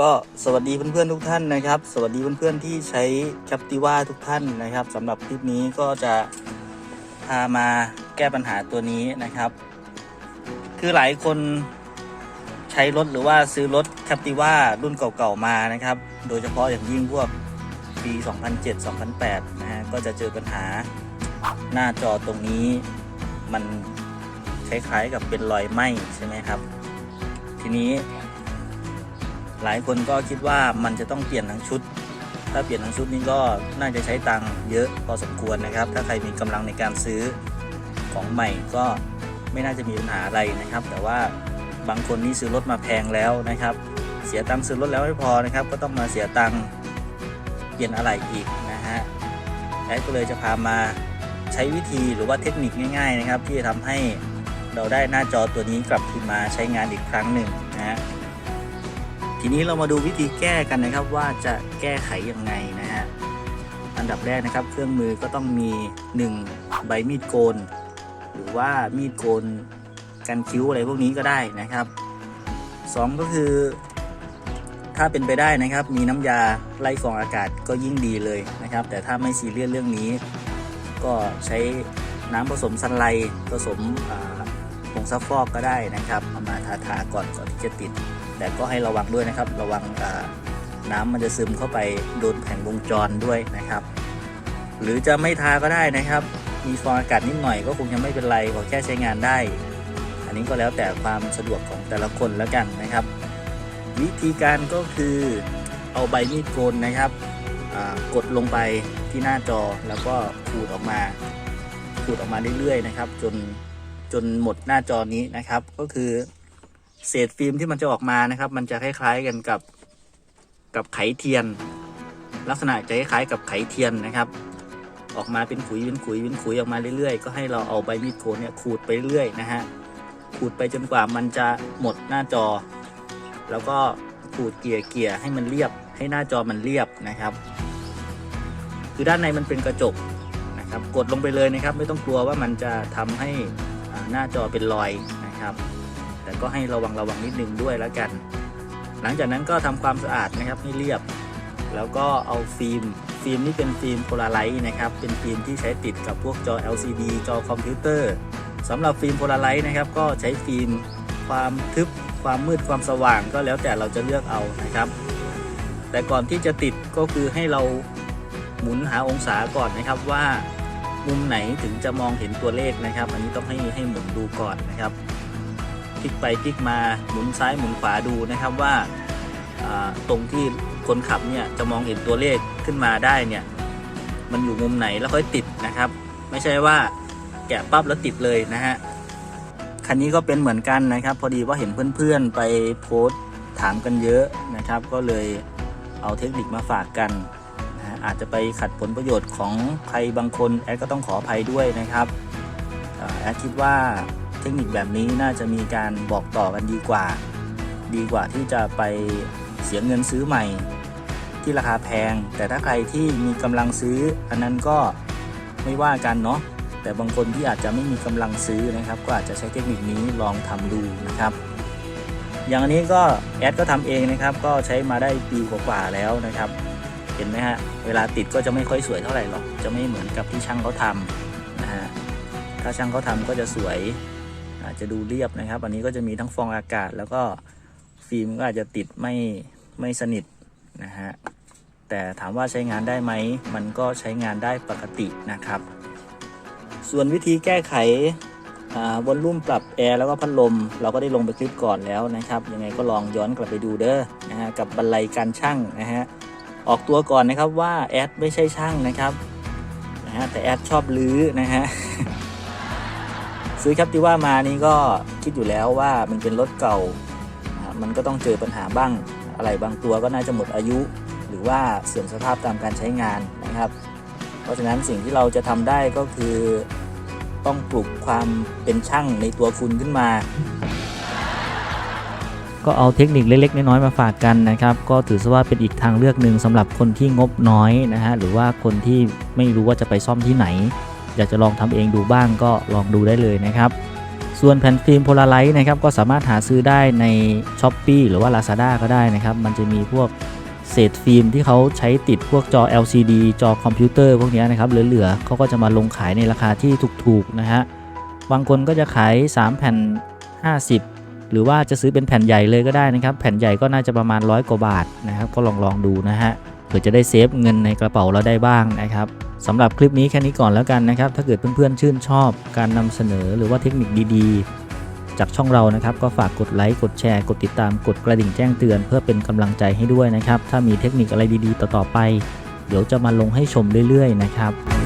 ก็สวัสดีเพื่อนๆทุกท่านนะครับ สวัสดีเพื่อนๆที่ใช้แคปติว่าทุกท่านนะครับสำหรับคลิปนี้ก็จะพามาแก้ปัญหาตัวนี้นะครับ คือหลายคนใช้รถหรือว่าซื้อรถแคปติว่ารุ่นเก่าๆมานะครับ โดยเฉพาะอย่างยิ่งพวกปี 2007-2008 นะฮะก็จะเจอปัญหาหน้าจอตรงนี้มันคล้ายๆกับเป็นรอยไหม้ใช่ไหมครับ ทีนี้ หลายคนก็คิดว่ามันจะต้องเปลี่ยนทั้งชุด ถ้าเปลี่ยนทั้งชุดนี้ก็น่าจะใช้ตังค์เยอะพอสมควรนะครับ ถ้าใครมีกำลังในการซื้อของใหม่ก็ไม่น่าจะมีปัญหาอะไรนะครับ แต่ว่าบางคนนี่ซื้อรถมาแพงแล้วนะครับ เสียตังค์ซื้อรถแล้วไม่พอนะครับ ก็ต้องมาเสียตังค์เปลี่ยนอะไรอีกนะฮะแอดก็เลยจะพามาใช้วิธีหรือว่าเทคนิคง่าย ๆ นะครับ ที่จะทำให้เราได้หน้าจอตัวนี้กลับคืนมาใช้งานอีกครั้งหนึ่งนะฮะ ทีนี้เรามาดูวิธีแก้กันนะครับว่าจะแก้ไขยังไงนะฮะอันดับแรกนะครับ เครื่องมือก็ต้องมี 1 ใบมีดโกน หรือว่ามีดโกนกันคิ้วอะไรพวกนี้ก็ได้นะครับ 2 ก็คือ ถ้าเป็นไปได้นะครับ มีน้ำยาไล่ฟองอากาศก็ยิ่งดีเลยนะครับ แต่ถ้าไม่ซีเรียสเรื่องนี้ ก็ใช้น้ำผสมซันไลผสมผงซักฟอกก็ได้นะครับเอามาทาทาก่อนก่อนที่จะติด แต่ก็ให้ระวังด้วยนะครับ ระวังน้ำมันจะซึมเข้าไปโดนแผงวงจรด้วยนะครับ หรือจะไม่ทาก็ได้นะครับ มีฟองอากาศนิดหน่อยก็คงยังไม่เป็นไรขอแค่ใช้งานได้ อันนี้ก็แล้วแต่ความสะดวกของแต่ละคนแล้วกันนะครับ วิธีการก็คือเอาใบมีดโกนนะครับกดลงไปที่หน้าจอแล้วก็ขูดออกมาขูดออกมาเรื่อยๆนะครับ จนจนหมดหน้าจอนี้นะครับ ก็คือ เศษฟิล์มที่มันจะออกมานะครับ มันจะคล้ายๆกันกับกับไขเทียน ลักษณะจะคล้ายๆกับไขเทียนนะครับ ออกมาเป็นขุยเป็นขุยเป็นขุยออกมาเรื่อยๆ ก็ให้เราเอาใบมีดโกนเนี่ยขูดไปเรื่อยนะฮะขูดไปจนกว่ามันจะหมดหน้าจอ แล้วก็ขูดเกลี่ยเกลี่ยให้มันเรียบ ให้หน้าจอมันเรียบนะครับ คือด้านในมันเป็นกระจกนะครับ กดลงไปเลยนะครับ ไม่ต้องกลัวว่ามันจะทำให้หน้าจอเป็นรอยนะครับ แต่ก็ให้ระวังระวังนิดนึงด้วยแล้วกัน หลังจากนั้นก็ทำความสะอาดนะครับให้เรียบ แล้วก็เอาฟิล์ม ฟิล์มนี่เป็นฟิล์มโพลาไรต์นะครับ เป็นฟิล์มที่ใช้ติดกับพวกจอ LCD จอคอมพิวเตอร์สำหรับฟิล์มโพลาไรต์นะครับ ก็ใช้ฟิล์มความทึบ ความมืดความสว่างก็แล้วแต่เราจะเลือกเอานะครับ แต่ก่อนที่จะติดก็คือให้เราหมุนหาองศาก่อนนะครับว่ามุมไหนถึงจะมองเห็นตัวเลขนะครับ อันนี้ต้องให้ให้หมุนดูก่อนนะครับ พลิกไปพลิกมาหมุนซ้ายหมุนขวาดูนะครับว่าตรงที่คนขับเนี่ยจะมองเห็นตัวเลขขึ้นมาได้เนี่ยมันอยู่มุมไหนแล้วค่อยติดนะครับ ไม่ใช่ว่าแกะปั๊บแล้วติดเลยนะฮะคันนี้ก็เป็นเหมือนกันนะครับ พอดีว่าเห็นเพื่อนๆไปโพสต์ถามกันเยอะนะครับ ก็เลยเอาเทคนิคมาฝากกันนะอาจจะไปขัดผลประโยชน์ของใครบางคนแอดก็ต้องขออภัยด้วยนะครับแอดคิดว่า เทคนิคแบบนี้น่าจะมีการบอกต่อกันดีกว่า ดีกว่าที่จะไปเสียเงินซื้อใหม่ ที่ราคาแพง แต่ถ้าใครที่มีกำลังซื้อ อันนั้นก็ไม่ว่ากันเนาะแต่บางคนที่อาจจะไม่มีกำลังซื้อนะครับ ก็อาจจะใช้เทคนิคนี้ลองทำดูนะครับ อย่างนนี้ก็แอดก็ทำเองนะครับ ก็ใช้มาได้ปีกว่าๆแล้วนะครับ เห็นไหมฮะเวลาติดก็จะไม่ค่อยสวยเท่าไหร่หรอกจะไม่เหมือนกับที่ช่างเขาทำนะฮะถ้าช่างเขาทำก็จะสวย อาจจะดูเรียบนะครับ อันนี้ก็จะมีทั้งฟองอากาศ แล้วก็ฟิล์มก็อาจจะติดไม่ไม่สนิทนะฮะแต่ถามว่าใช้งานได้ไหม มันก็ใช้งานได้ปกตินะครับ ส่วนวิธีแก้ไขวอลลุ่มปรับแอร์แล้วก็พัดลม เราก็ได้ลงไปคลิปก่อนแล้วนะครับ ยังไงก็ลองย้อนกลับไปดูเด้อนะฮะกับบรรลัยการช่างนะฮะออกตัวก่อนนะครับว่าแอดไม่ใช่ช่างนะครับนะฮะแต่แอดชอบลื้อนะฮะ ซื้อแคปติว่ามานี่ก็คิดอยู่แล้วว่ามันเป็นรถเก่า มันก็ต้องเจอปัญหาบ้าง อะไรบางตัวก็น่าจะหมดอายุ หรือว่าเสื่อมสภาพตามการใช้งานนะครับ เพราะฉะนั้นสิ่งที่เราจะทำได้ก็คือต้องปลุกความเป็นช่างในตัวคุณขึ้นมา ก็เอาเทคนิคเล็กๆ น้อยๆมาฝากกันนะครับ ก็ถือซะว่าเป็นอีกทางเลือกหนึ่งสำหรับคนที่งบน้อยนะฮะหรือว่าคนที่ไม่รู้ว่าจะไปซ่อมที่ไหน อยากจะลองทำเองดูบ้างก็ลองดูได้เลยนะครับส่วนแผ่นฟิล์มโพลาไรต์นะครับก็สามารถหาซื้อได้ใน s h อ p e e หรือว่า Lazada ก็ได้นะครับ มันจะมีพวกเศษฟิล์มที่เขาใช้ติดพวกจอ LCD จอคอมพิวเตอร์พวกนี้นะครับเหลือๆเขาก็จะมาลงขายในราคาที่ถูกๆนะฮะบางคนก็จะขาย 3 แผ่น 50 หรือว่าจะซื้อเป็นแผ่นใหญ่เลยก็ได้นะครับ แผ่นใหญ่ก็น่าจะประมาณร้อยกว่าบาทนะครับ ก็ลองลองดูนะฮะ เผื่อจะได้เซฟเงินในกระเป๋าเราได้บ้างนะครับสำหรับคลิปนี้แค่นี้ก่อนแล้วกันนะครับ ถ้าเกิดเพื่อนๆชื่นชอบการนำเสนอหรือว่าเทคนิคดีๆ จากช่องเรานะครับ ก็ฝากกดไลค์กดแชร์กดติดตามกดกระดิ่งแจ้งเตือน เพื่อเป็นกำลังใจให้ด้วยนะครับ ถ้ามีเทคนิคอะไรดีๆ ต่อๆไป เดี๋ยวจะมาลงให้ชมเรื่อยๆนะครับ